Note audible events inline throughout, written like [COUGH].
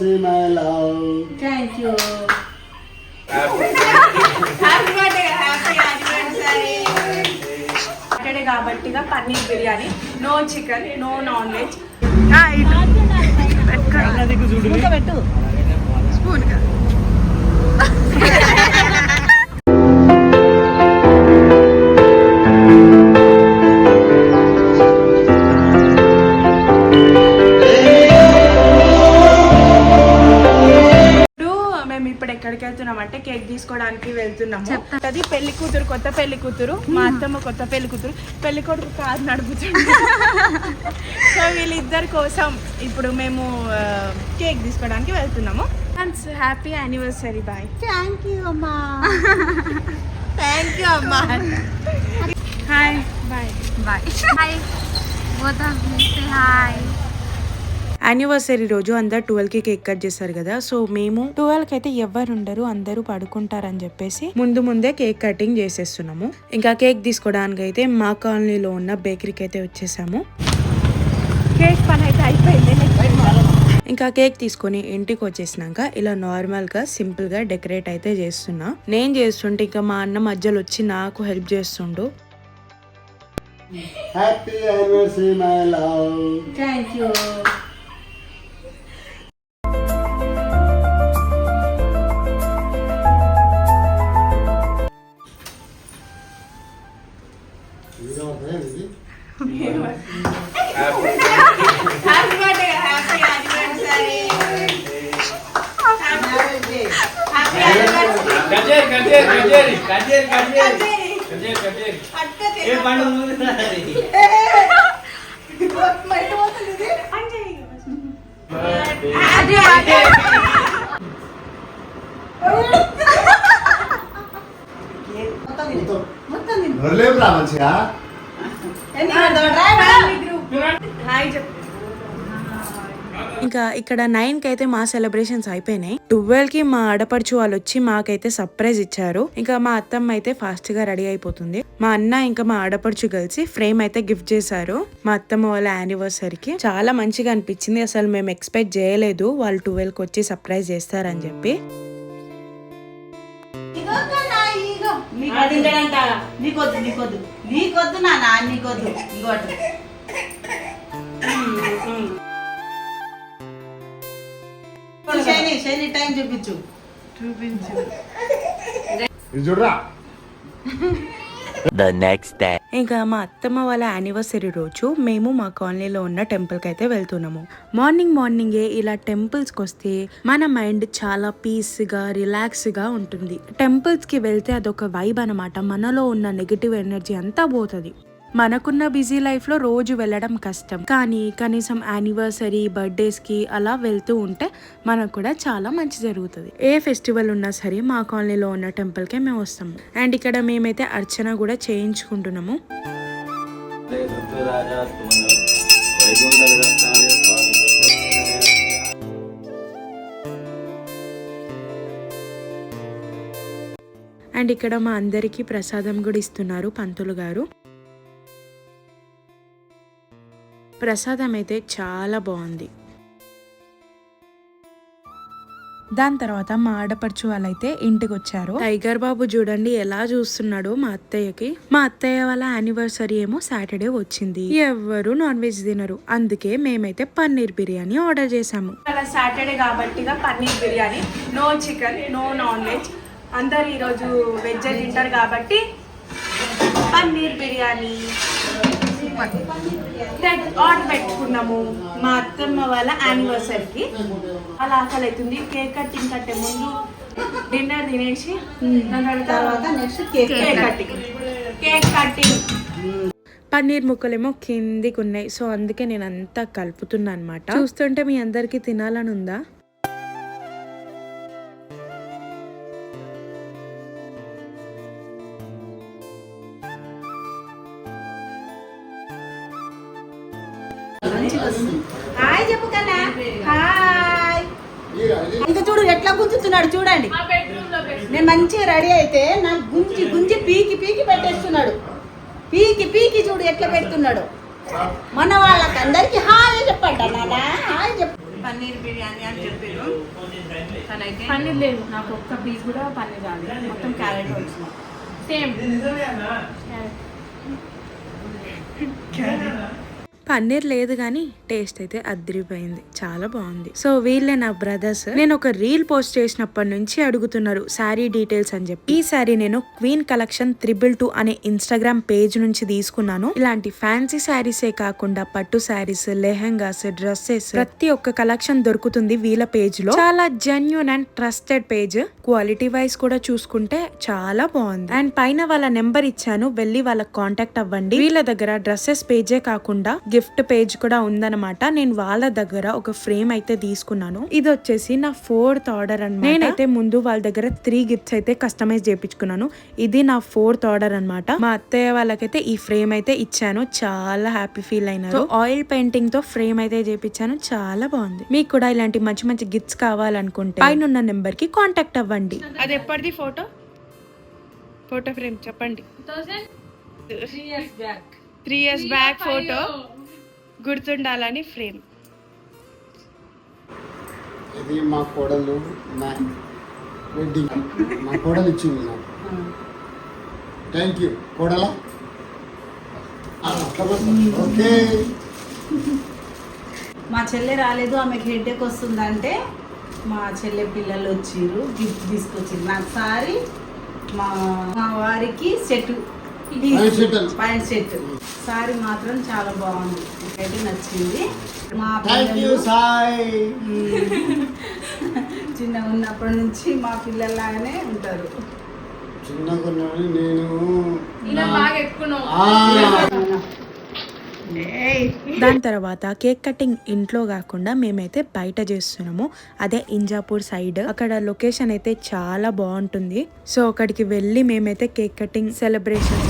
anniversary, my love. Thank you happy birthday happy anniversary Saturday కాబట్టి paneer biryani. No chicken no non veg cake తీసుకోవడానికి వెళ్తున్నాము అది పెళ్ళి కూతురు కొత్త పెళ్ళి కూతురు మా అత్తమ్మ కొత్త పెళ్ళి కూతురు. పెళ్ళి కొడుకు కారు నడుపుతుంది. [LAUGHS] సో వీళ్ళిద్దరి కోసం ఇప్పుడు మేము కేక్ తీసుకోవడానికి వెళ్తున్నాము. Happy anniversary bye thank you అమ్మా. థ్యాంక్ యూ అమ్మా. Hi bye bye hi hi anniversary రోజు అందరు ట్వెల్వ్కి కేక్ కట్ చేస్తారు కదా సో మేము ట్వెల్వ్కి అయితే ఎవరు ఉండరు అందరూ పడుకుంటారని చెప్పేసి ముందు ముందే కేక్ కటింగ్ చేసేస్తున్నాము. ఇంకా కేక్ తీసుకోవడానికి అయితే మా కాలనీలో ఉన్న బేకరీకి అయితే వచ్చేసాము. కేక్ పని అయితే అయిపోయింది. ఇంకా కేక్ తీసుకొని ఇంటికి వచ్చేసినాక ఇలా నార్మల్గా సింపుల్గా డెకరేట్ అయితే చేస్తున్నా. నేను చేస్తుంటే ఇంకా మా అన్న మధ్యలో వచ్చి నాకు హెల్ప్ చేస్తుండు. హ్యాపీ మొత్తం పెడతా? హాయ్ చెప్పు. ఇంకా ఇక్కడ నైన్కి అయితే మా సెలబ్రేషన్స్ అయిపోయినాయి. ట్వెల్వ్కి మా ఆడపడుచు వాళ్ళు వచ్చి మాకైతే సర్ప్రైజ్ ఇచ్చారు. ఇంకా మా అత్తమ్మ అయితే ఫాస్ట్గా రెడీ అయిపోతుంది. మా అన్న ఇంకా మా ఆడపడుచు కలిసి ఫ్రేమ్ అయితే గిఫ్ట్ చేశారు. మా అత్తమ్మ వాళ్ళ యానివర్సరీకి చాలా మంచిగా అనిపించింది. అసలు మేము ఎక్స్పెక్ట్ చేయలేదు. వాళ్ళు ట్వెల్వ్కి వచ్చి సర్ప్రైజ్ చేస్తారని చెప్పి. నీకొద్దు నీకొద్దు. నీకొద్దు నాన్న నీకొద్దు. ఇంకోటి [LAUGHS] శని శని టైం చూపించు. ఇది చూడరా? The next day. ఇంకా మా అత్తమ్మ వాళ్ళ యానివర్సరీ రోజు మేము మా కాలనీలో ఉన్న టెంపుల్కి అయితే వెళ్తున్నాము మార్నింగ్ మార్నింగే ఇలా టెంపుల్స్కి వస్తే మన మైండ్ చాలా పీస్గా రిలాక్స్గా ఉంటుంది. టెంపుల్స్కి వెళ్తే అదొక వైబ్ అనమాట మనలో ఉన్న నెగిటివ్ ఎనర్జీ అంతా పోతుంది. మనకున్న బిజీ లైఫ్లో రోజు వెళ్ళడం కష్టం. కానీ కనీసం యానివర్సరీ బర్త్డేస్కి అలా వెళ్తూ ఉంటే మనకు కూడా చాలా మంచి జరుగుతుంది. ఏ ఫెస్టివల్ ఉన్నా సరే మా కాలనీలో ఉన్న టెంపుల్కే మేము వస్తాము. అండ్ ఇక్కడ మేమైతే అర్చన కూడా చేయించుకుంటున్నాము. అండ్ ఇక్కడ మా అందరికీ ప్రసాదం కూడా ఇస్తున్నారు పంతులు గారు. ప్రసాదం అయితే చాలా బాగుంది. దాని తర్వాత మా ఆడపడుచు వాళ్ళైతే ఇంటికి వచ్చారు టైగర్ బాబు చూడండి ఎలా చూస్తున్నాడో మా అత్తయ్యకి. మా అత్తయ్య వాళ్ళ యానివర్సరీ ఏమో సాటర్డే వచ్చింది. ఎవ్వరు నాన్ వెజ్ తినరు. అందుకే మేమైతే పన్నీర్ బిర్యానీ ఆర్డర్ చేసాము అలా సాటర్డే కాబట్టి paneer biryani. No chicken no non veg. అందరు ఈరోజు వెజ్ తింటారు కాబట్టి పన్నీర్ బిర్యానీ. ఆర్డర్ పెట్టుకున్నాము. మా అత్తమ్మ వాళ్ళ యానివర్సరీకి అలా ఆకలి అవుతుంది కేక్ కట్టింగ్ కట్టే ముందు డిన్నర్ తినేసి దాని తర్వాత next cake cake cutting cake cutting paneer ముక్కలేమో కిందికి ఉన్నాయి. సో అందుకే నేను అంతా కలుపుతున్నా అనమాట చూస్తుంటే మీ అందరికి తినాలని ఉందా హాయ్ చెప్పు కన్నా. హాయ్ ఇంకా చూడు ఎట్లా గుంజుతున్నాడు చూడండి. నేను మంచిగా రెడీ అయితే నాకు గుంజి గుంజి పీకి పీకి పెట్టేస్తున్నాడు. పీకి పీకి చూడు ఎట్లా పెడుతున్నాడు. మన వాళ్ళకి అందరికి హాయ్ చెప్పండి నాన్న. హాయ్ చెప్పు. పన్నీర్ బిర్యానీ అని చెప్పారు. తనైతే పన్నీర్ లేదు నాకు ఒక్క పీస్ కూడా పన్నీర్ రాదు మొత్తం క్యారెట్ వచ్చింది సేమ్ పన్నీర్ లేదు కానీ టేస్ట్ అయితే అదిరిపోయింది. చాలా బాగుంది. సో వీళ్ళే నా బ్రదర్స్. నేను ఒక రీల్ పోస్ట్ చేసినప్పటి నుంచి అడుగుతున్నారు శారీ డీటెయిల్స్ అని చెప్పి. ఈ శారీ నేను క్వీన్ కలెక్షన్ త్రిబుల్ టూ అనే ఇన్స్టాగ్రామ్ పేజ్ నుంచి తీసుకున్నాను. ఇలాంటి ఫ్యాన్సీ శారీసే కాకుండా పట్టు శారీస్ లెహంగాస్ డ్రెస్సెస్ ప్రతి ఒక్క కలెక్షన్ దొరుకుతుంది వీళ్ళ పేజ్లో చాలా genuine and trusted page. Quality wise కూడా చూసుకుంటే చాలా బాగుంది. అండ్ పైన వాళ్ళ నెంబర్ ఇచ్చాను. వెళ్ళి వాళ్ళకి కాంటాక్ట్ అవ్వండి. వీళ్ళ దగ్గర డ్రెస్సెస్ పేజే కాకుండా గిఫ్ట్ పేజ్ కూడా ఉందన్నమాట. నేను వాళ్ళ దగ్గర ఒక ఫ్రేమ్ అయితే తీసుకున్నాను. ఇది వచ్చేసి నా ఫోర్త్ ఆర్డర్ అన్నమాట. నేనైతే ముందు వాళ్ళ దగ్గర త్రీ గిఫ్ట్స్ అయితే కస్టమైజ్ చేయించుకున్నాను ఇది నా ఫోర్త్ ఆర్డర్ అన్నమాట. మా అత్తయ్య వాళ్ళకైతే ఈ ఫ్రేమ్ అయితే ఇచ్చాను. చాలా హ్యాపీ ఫీల్ అయినారు. ఆయిల్ పెయింటింగ్తో ఫ్రేమ్ అయితే చేపించాను. చాలా బాగుంది. మీకు కూడా ఇలాంటి మంచి మంచి గిఫ్ట్స్ కావాలనుకుంటే పైన ఉన్న నెంబర్కి కాంటాక్ట్ అవ్వండి. అది ఎప్పటిది ఫోటో? ఫోటో ఫ్రేమ్ చెప్పండి. Three years back. ఫోటో గుర్తుండాలని ఫ్రేమ్. ఇది మా కోడలు మా వెడ్డింగ్ మా కోడలు ఇచ్చింది నాకు. థ్యాంక్ యూ కోడల? ఓకే. మా చెల్లె రాలేదు ఆమెకి హెడ్ఏక్ వస్తుందంటే మా చెల్లె పిల్లలు వచ్చిర్రు గిఫ్ట్ తీసుకొచ్చిండ్రు నాకు సారీ మా మా వారికి సెట్. ప్యాంట్ సెట్ సారీ మాత్రం చాలా బాగుంది నాకైతే నచ్చింది మా చిన్న ఉన్నప్పటి నుంచి మా పిల్లల్లాగానే ఉంటారు చిన్నగా నేను దాని తర్వాత కేక్ కటింగ్ ఇంట్లో కాకుండా మేమైతే బయట చేస్తున్నాము. అదే ఇంజాపూర్ సైడ్. అక్కడ లొకేషన్ అయితే చాలా బాగుంటుంది. సో అక్కడికి వెళ్ళి మేమైతే కేక్ కటింగ్ సెలబ్రేషన్స్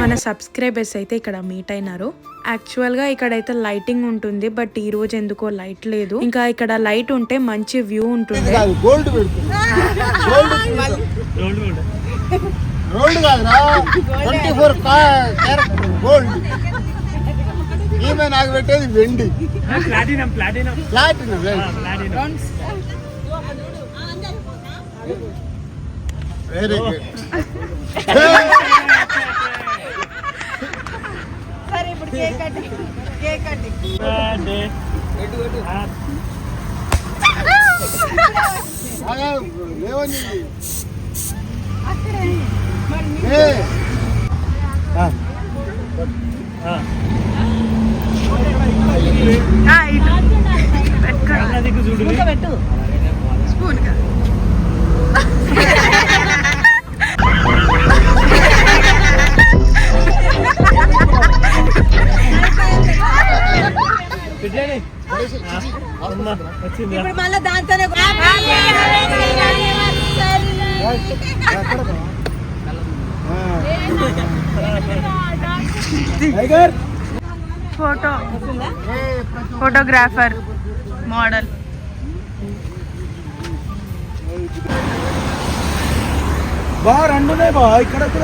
మన సబ్స్క్రైబర్స్ అయితే ఇక్కడ మీట్ అయినారు. యాక్చువల్గా ఇక్కడైతే లైటింగ్ ఉంటుంది బట్ ఈ రోజు ఎందుకో లైట్ లేదు. ఇంకా ఇక్కడ లైట్ ఉంటే మంచి వ్యూ ఉంటుంది. కాదు గోల్డ్ పెడుతుంది. గోల్డ్ గోల్డ్ కాదురా. ట్వంటీ ఫోర్ క్యారెక్టర్ గోల్డ్ ఈమె నాకు పెట్టేది వెండి. Platinum platinum platinum platinum very good [LAUGHS] సరే ఇప్పుడు కేక్ కటింగ్ కేక్ కటింగ్ లేవని పెట్టు. వచ్చింది [LAUGHS] ఇప్పుడు మళ్ళీ దాంతోనే ఫోటో ఫోటోగ్రాఫర్ మోడల్ బా రెండు బా ఇక్కడ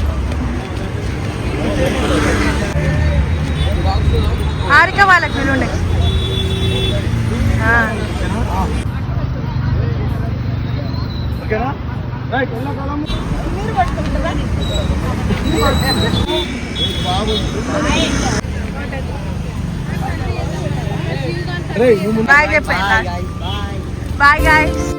హారిక వాళ్ళకి పిలుండే బాయ్ చెప్పండి బాయ్ గాయస్